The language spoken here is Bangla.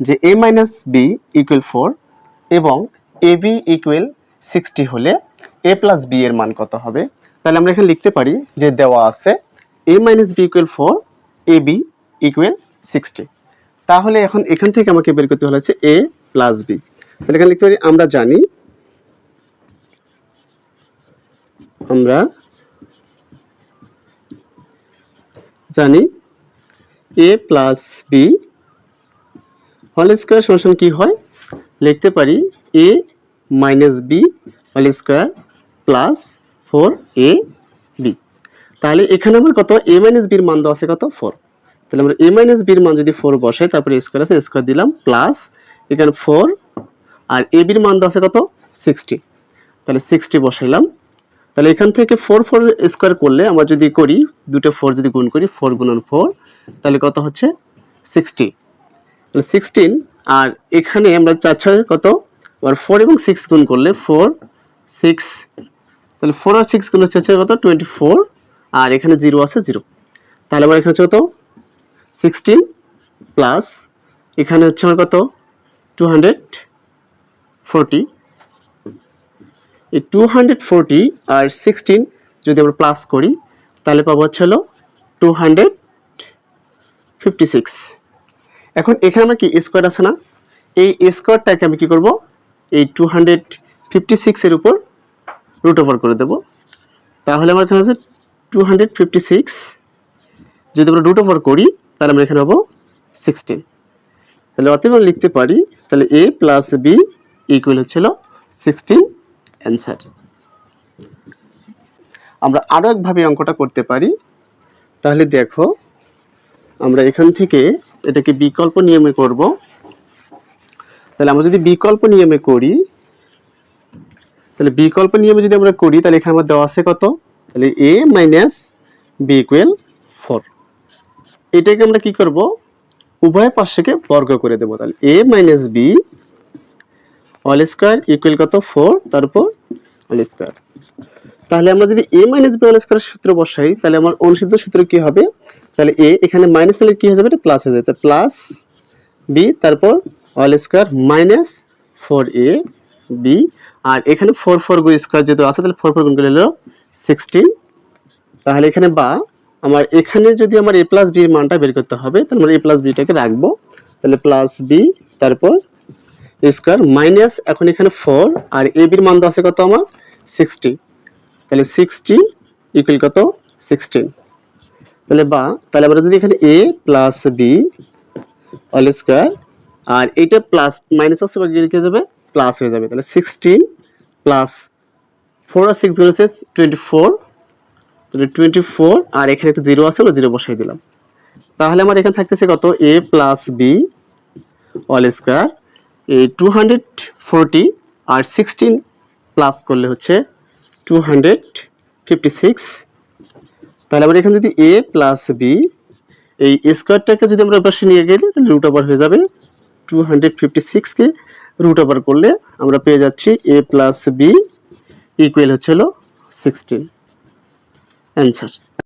যে A minus B equal four এবং এ বি ইকুয়াল সিক্সটি হলে এ প্লাস বি এর মান কত হবে? তাহলে আমরা এখানে লিখতে পারি যে দেওয়া আছে a minus b equal four a b equal sixty তাহলে এখন এখান থেকে আমাকে বের করতে হলো হচ্ছে এ প্লাস বি তাহলে এখানে লিখতে পারি আমরা জানি আমরা জানি a plus b whole square সমান কি হয়? লিখতে পারি a minus b whole square plus four a b তাহলে এখানে আমার কত? এ মাইনাস বির মান দেওয়া আছে কত? ফোর তাহলে আমরা এ মাইনাস বির মান যদি ফোর বসাই, তারপরে স্কোয়ার আছে স্কোয়ার দিলাম প্লাস এখানে ফোর আর এ বির মান দেওয়া আছে কত? সিক্সটি তাহলে সিক্সটি বসাইলাম। তাহলে এখান থেকে ফোর ফোর স্কোয়ার করলে আমরা যদি করি, দুটো ফোর যদি গুণ করি ফোর গুণন ফোর তাহলে কত হচ্ছে? সিক্সটি তাহলে সিক্সটিন আর এখানে আমরা চাচ্ছি কত? আবার ফোর এবং সিক্স গুণ করলে ফোর সিক্স তাহলে ফোর আর সিক্স গুণ হচ্ছে কত? টোয়েন্টি ফোর আর এখানে জিরো আছে জিরো তাহলে আমার এখানে হচ্ছে কত? সিক্সটিন প্লাস এখানে হচ্ছে আমার কত? টু হান্ড্রেড ফোরটি এই টু হান্ড্রেড ফোরটি আর সিক্সটিন যদি আমরা প্লাস করি, তাহলে পাবো হচ্ছে হলো টু হান্ড্রেড ফিফটি সিক্স এখন এখানে আমার কি স্কোয়ার আছে না? এই স্কোয়ারটাকে আমি কি করব? এই টু হান্ড্রেড ফিফটি সিক্সের উপর রুট ওভার করে দেব। তাহলে আমার এখানে আছে টু হান্ড্রেড ফিফটি সিক্স যদি আমরা রুট ওভার করি, তাহলে আমরা এখানে হব সিক্সটিন তাহলে অতএব আমরা লিখতে পারি, তাহলে এ প্লাস বি ইকুয়াল হচ্ছিল সিক্সটিন অ্যান্সার আমরা আরও একভাবে অঙ্কটা করতে পারি। তাহলে দেখো, আমরা এখান থেকে এটাকে বিকল্প নিয়মে করব। তাহলে আমরা যদি বিকল্প নিয়মে করি, তাহলে বিকল্প নিয়মে যদি আমরা করি, তাহলে এখানে আমার দেওয়া আছে কত? তাহলে a minus b equal four এটাকে আমরা কি করব? উভয় পাশকে বর্গ করে দেবো। তাহলে a minus b all square equal কত? ফোর তারপর অল স্কোয়ার তাহলে আমরা যদি a minus b all square সূত্র বসাই, তাহলে আমার অনুসিদ্ধ সূত্র কি হবে? তাহলে এ এখানে মাইনাস তাহলে কি হয়ে যাবে? এটা প্লাস হয়ে যাবে। প্লাস বি তারপর all square minus four a b আর এখানে ফোর ফোর গু স্কোয়ার যেহেতু আছে, তাহলে ফোর ফোর গুণ করলে হলো সিক্সটিন তাহলে এখানে বা, আমার এখানে যদি আমার এ প্লাস বির মানটা বের করতে হবে, তাহলে আমরা এ প্লাস বিটাকে রাখব। তাহলে প্লাস বি তারপর স্কোয়ার মাইনাস এখন এখানে ফোর আর এ বির মান দেওয়া আছে কত আমার? সিক্সটি তাহলে সিক্সটি ইকুয়াল কত? সিক্সটিন তাহলে বা, তাহলে আমরা যদি এখানে a plus b all square আর এইটা প্লাস মাইনাস আছে বা লিখে যাবে? প্লাস হয়ে যাবে। তাহলে সিক্সটিন প্লাস ফোর আর সিক্সগুলো হচ্ছে টোয়েন্টি ফোর তাহলে টোয়েন্টি ফোর আর এখানে একটা জিরো আছে জিরো বসাই দিলাম। তাহলে আমার এখানে থাকতেছে কত? A plus b all square এই টু হান্ড্রেড ফোরটি আর সিক্সটিন প্লাস করলে হচ্ছে টু হান্ড্রেড ফিফটি সিক্স তাহলে আমরা এখানে যদি এ প্লাস বি এই স্কোয়ারটাকে যদি আমরা পাশে নিয়ে গেলে, তাহলে রুট ওভার হয়ে যাবে টু হান্ড্রেড ফিফটি সিক্সকে রুট ওভার করলে আমরা পেয়ে যাচ্ছি এ প্লাস বি ইকুয়াল হচ্ছে হলো সিক্সটিন অ্যান্সার